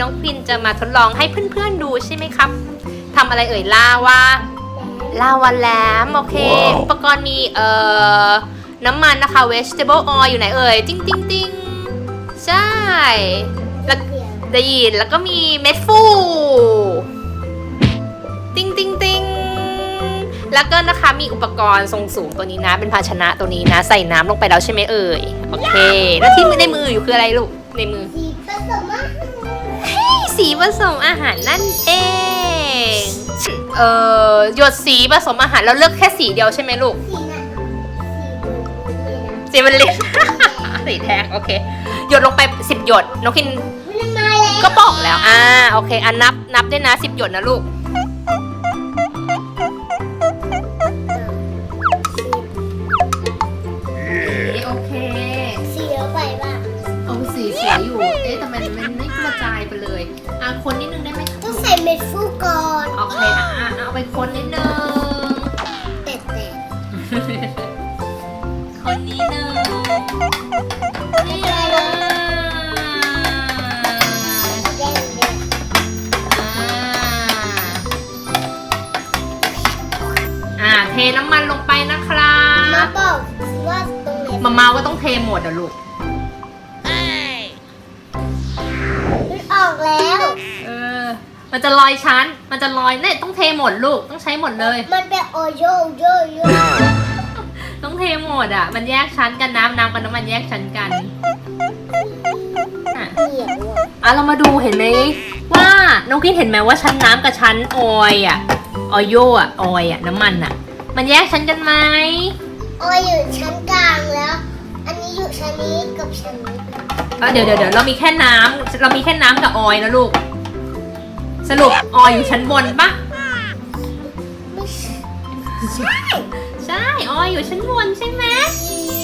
น้องพินจะมาทดลองให้เพื่อนๆดูใช่ไหมครับทำอะไรเอ่ยลาวาลาวาแลมโอเคว้าวอุปกรณ์มีเอ่อน้ำมันนะคะ vegetable oil อยู่ไหนเอ่ยติ้งติ้งติ้งใช่แล้วได้ยินแล้วก็มีเม็ดฟู ติ้งติ้งติ้งแล้วก็นะคะมีอุปกรณ์ทรงสูงตัวนี้นะ เป็นภาชนะตัวนี้นะ ใส่น้ำลงไปแล้วใช่ไหมเอ่ย โอเค แล้วที่ในมือ อยู่คืออะไรลูกในมือ สีผสมอาหารสีผสมอาหารนั่นเอง เอ่อหยดสีผสมอาหารเราเลือกแค่สีเดียวใช่ไหมลูก สีน่ะสีสีมันเล็ก สีแทงโอเค หยดลงไปสิบหยดน้องคิน มันมาแล้ว ก็บอกแล้ว อ่า โอเค อันนับ นับด้วยนะสิบหยดนะลูก มันมันไม่กระจายไปเลย อะคนนิดนึงได้ไหมต้องใส่เม็ดฟูก่อนโอเคอะอะเอาไปคนนิดนึงแต่แต่คนนี้หนึ่งนี่เลยแดงแดงอ่าเทน้ำมันลงไปนะครัมาบบอกว่าตรงไหนมามาว่าต้องเทหมดอะลูก แล้ว เออ มันจะลอยชั้น มันจะลอยเนี่ยต้องเทหมดลูก ต้องใช้หมดเลย มันเป็นโอโยโยโยต้องเทหมดอะ มันแยกชั้นกันน้ำน้ำกับน้ำมันแยกชั้นกันอะเหนียวอะอะเรามาดูเห็นไหมว่าน้องกินเห็นไหมว่าชั้นน้ำกับชั้นออยล์อะ ออยโยอะ ออยล์อะ น้ำมันอะ มันแยกชั้นกันไหมออยอยู่ชั้นกลางแล้ว อันนี้อยู่ชั้นนี้กับชั้นนี้ อะเดี๋ยวเดี๋ยวเดี๋ยวเรามีแค่น้ำเรามีแค่น้ำกับออยล์นะลูก สรุปออยล์อยู่ชั้นบนปะไม่ใช่ใช่ออยล์อยู่ชั้นบนใช่ไหม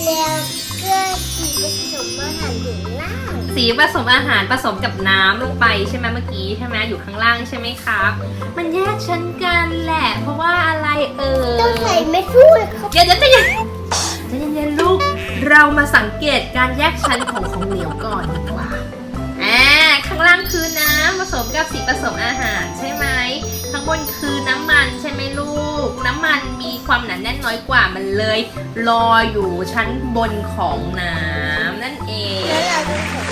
แล้วก็สีผสมอาหารอยู่ล่างสีผสมอาหารผสมกับน้ำลงไปใช่ไหมเมื่อกี้ใช่ไหมอยู่ข้างล่างใช่ไหมครับ มันแยกชั้นกันแหละ เพราะว่าอะไรเอ่ยต้องใส่เม็ดฟูเลยครับเดี๋ยวเดี๋ยวใจะเย็นใจะเย็นๆลูก เรามาสังเกตการแยกชั้นของของเหลวก่อนดีกว่าอ่าข้างล่างคือน้ำผสมกับสีผสมอาหารใช่ไหมข้างบนคือน้ำมันใช่ไหมลูก น้ำมันมีความหนาแน่นน้อยกว่ามันเลยลอยอยู่ชั้นบนของน้ำนั่นเองแล้วเราต้องใส่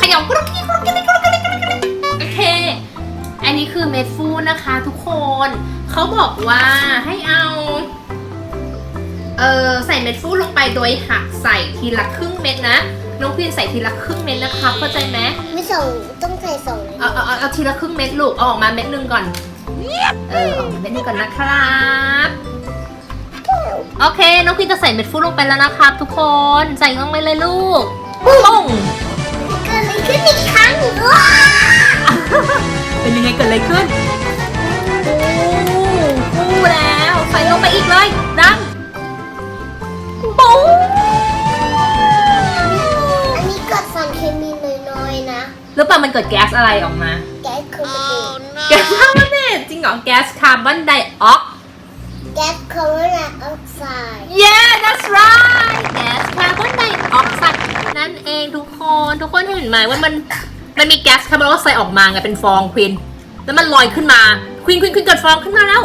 ขยำกรุกกี้กรุกกี้กรุกกี้กรุกกี้โอเค อันนี้คือเม็ดฟูนะคะทุกคน เขาบอกว่าให้เอา เออใส่เม็ดฟูลงไปโดยหักใส่ทีละครึ่งเม็ดนะ น้องพินใส่ทีละครึ่งเม็ดนะคะเข้าใจไหมไม่ส่งต้องใส่สองเลยเอาเอาเอาเอาทีละครึ่งเม็ดลูกเอาออกมาเม็ดหนึงก่อน เออออกมาเม็ดหนึงก่อนนะครับ โอเค น้องพินจะใส่เม็ดฟูลงไปแล้วนะครับ ทุกคนใส่ลงไปเลยลูกปุ้งเกิดอะไรขึ้นอีกครั้งว้าเป็นยังไงเกิดอะไรขึ้น ๆนะหรือเปล่ามันเกิดแก๊สอะไรออกมา แก๊สคาร์บอนเดแก๊สคาร์บอนเนตจริงเหรอแก๊สคาร์บอนไดออกแก๊สคาร์บอนไดออกไซด์ Yeah that's right แก๊สคาร์บอนไดออกไซด์นั่นเองทุกคนทุกคนเห็นไหมว่ามันมันมีแก๊สคาร์บอนไดออกไซด์ออกมาไงเป็นฟองควินแล้วมันลอยขึ้นมาควินควินควินเกิดฟองขึ้นมาแล้ว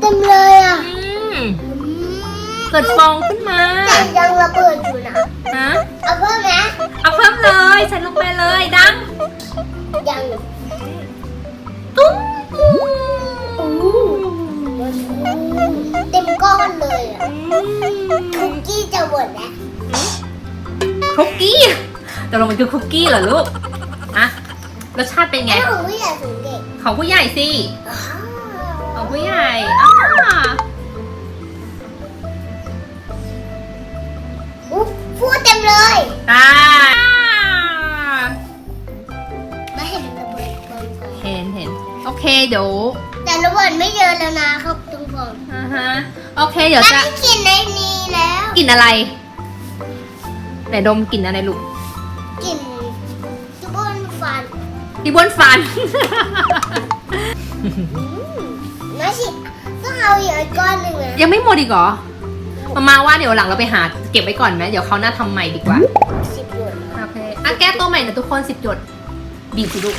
เต็มเลยอะอืมเกิดฟองขึ้นมาแต่ยังระเบิดอยู่นะฮะเอาเพิ่มไหมเอาเพิ่มเลย ใส่ลงไปเลย ดัง ยังตุ้มเต็มก้อนเลยอะคุกกี้จะหมดแล้วคุกกี้ต่ลงมันคือคุกกี้เหรอลูกอะรสชาติเป็นไง ของผู้ใหญ่ถึงเด็กของผู้ใหญ่สิของผู้ใหญ่อ่าอุ๊บพูเต็มเลยอ่าไเคเดี๋ยวแต่ระเบิดไม่เยอะแล้วนะครับทุกคนอ่าฮะโอเค เดี๋ยวแม่จะได้กินในนี้แล้วกลิ่นอะไรไหนดมกลิ่นอะไรลูกกินทุกคนฟันที่บนฟันอืมน่าชิต้องเอาอีกก้อนหนึ่งนะยังไม่หมดอีกเหรอมามาว่าเดี๋ยวหลังเราไปหาเก็บไว้ก่อนไหมเดี๋ยวเขาวหน้าทำใหม่ดีกว่าสิบหยดโอเคอะแก้ตัวใหม่นะทุกคนสิบหยดบีบสิลูก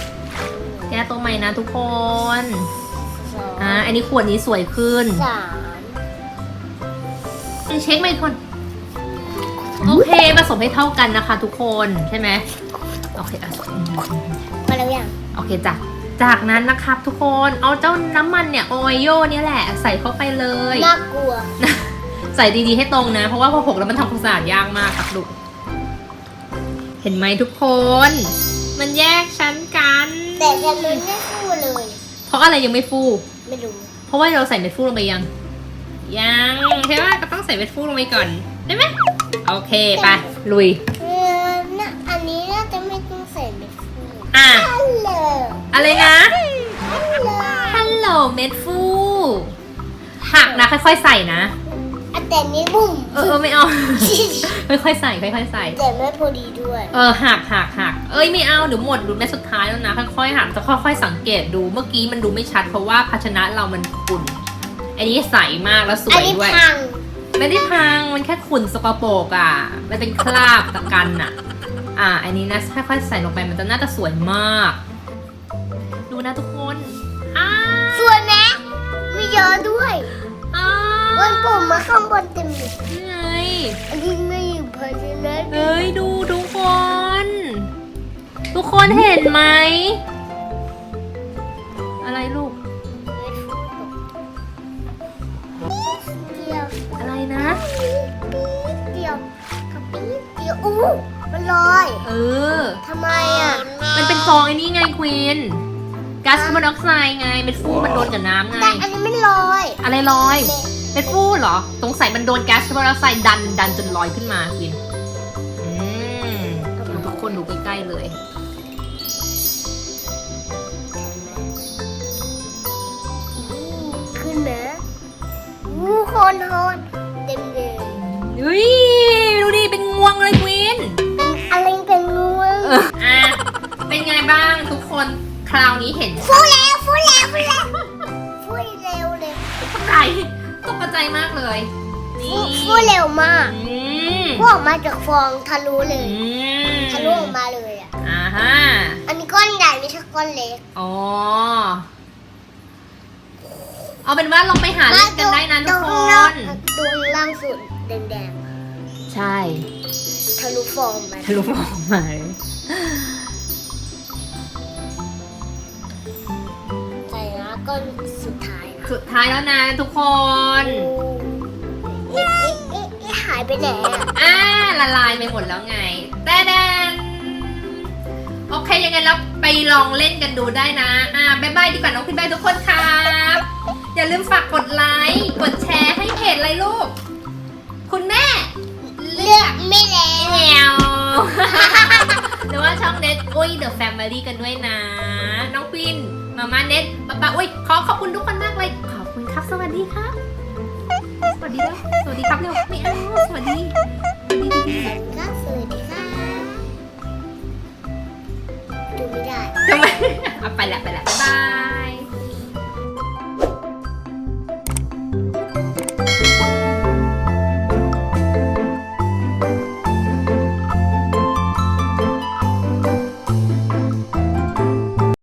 แก้ตัวใหม่นะทุกคนสองอ่าอันนี้ขวดนี้สวยขึ้นสามเช็คไหมคนโอเคผสมให้เท่ากันนะคะ ทุกคนใช่ไหมโอเคอะมาแล้วยังโอเคจ้ะจากนั้นนะครับทุกคนเอาเจ้าน้ำมันเนี่ยโอโยเนี่ยแหละใส่เข้าไปเลย น่ากลัวใส่ดีๆให้ตรงนะ เพราะว่าพอหกแล้วมันทำความสะอาดยากมากครับลูกเห็นไหมทุกคน มันแยกชั้นกัน แต่แทนมันไม่ฟูเลย เพราะอะไรยังไม่ฟู ไม่รู้ เพราะว่าเราใส่เม็ดฟูลงไปยัง ยังใช่ไหมก็ต้องใส่เม็ดฟูลงไปก่อนได้ไหมโอเคไปลุย เออน่ะอันนี้น่าจะไม่ต้องใส่เม็ดฟูอะฮัลโหลอะไรนะฮัลโหลฮัลโหลเม็ดฟู หักนะค่อยๆใส่นะอัน แต่นี้บุ่มเออเออไม่เอา ค่อยๆใส่ค่อยๆใส่ แต่ไม่พอดีด้วย เออหักหักหักเอ้ยไม่เอาเดี๋ยวหมดดูแม่สุดท้ายแล้วนะค่อยๆหักจะค่อยๆสังเกตดูเมื่อกี้มันดูไม่ชัดเพราะว่าภาชนะเรามันขุ่นอันนี้ใสมากแล้วสอัวนยนี้ด้วย พังไม่ได้พังมันแค่ขุ่นสกปรกอะมันเป็นคราบตะกันอะ อ่าอันนี้นะค่อยๆใส่ลงไปมันจะน่าจะสวยมาก ดูนะทุกคนอ้า สวยไหมมีเยอะด้วยอ้า บนปุ่มมาข้างบนเต็มเลยนี่ไง อันนี้ไม่อยู่ภายในนั้นเอ้ยดูทุกคน ทุกคนเห็นไหม อะไรลูก เดียวอะไรนะเดียวกับปี๊ดเดียวอู้มันลอยเออ ทำไมอะมันเป็นฟองไอ้นี่ไงควีนก๊าซคาร์บอนไดออกไซด์ไงเป็นฟูมันโดนกับน้ำไง แต่อันนี้ไม่ลอยอะไรลอยเด็ก เป็นฟูเหรอ สงสัยมันโดนแก๊สคาร์บอนไดออกไซด์ดันดันจนลอยขึ้นมาควีนอืมดูทุกคนดูใกล้ๆเลย ขึ้นนะอู้คนโคนเต็มเลยเฮ้ยดูดิ เป็นงวงเลยควีนเป็นอะไรเป็นงูเอออะ เป็นไงบ้างทุกคนคราวนี้เห็นฟูแล้วฟูแล้วฟูแล้วฟูเร็วเลยตกใจ ตกใจมากเลยฟูนี่ฟูเร็วมากอืมฟูออกมาจากฟองทะลุเลย อืมทะลุออกมาเลยอะ อ่าฮะอันนี้ก้อนใหญ่ไม่ใช่ก้อนเล็ก อ๋อเอาเป็นว่าลองไปหาเล่นกันได้นะทุกคตรงข้างนอกนตรงล่างสุดแดงใช่ๆทะลุฟองมาทะลุมองไหมใส่นะก้อนสุดท้ายนะ สุดท้ายแล้วนะทุกคน เอ๊ะเอ๊ะเอ๊ะเอ๊ะหายไปไหนอะอ่าละลายไปหมดแล้วไงแต่แดนโอเคยังไงแล้วไปลองเล่นกันดูได้นะ อ่าบ๊ายบายดีกว่าน้องคุณบายทุกคนครับ อย่าลืมฝากกดไลค์กดแชร์ให้เพจอะไรลูก คุณแม่ เลือกไม่แล้ว แมวหรือว่าช่อง เน็ตอุ้ยเดอะแฟมิลี่กันด้วยนะ น้องควินมาม่าเน็ตป๊าป๊าอุ้ยขอขอบคุณทุกคนมากเลย ขอบคุณครับสวัสดีครับ สวัสดีแล้วสวัสดีครับเร็วไม่เอาสวัสดีสวัสดีดีก็สวัสดีค่ะดูไม่ได้ๆทำไมเอาไปละไปละบ๊ายบาย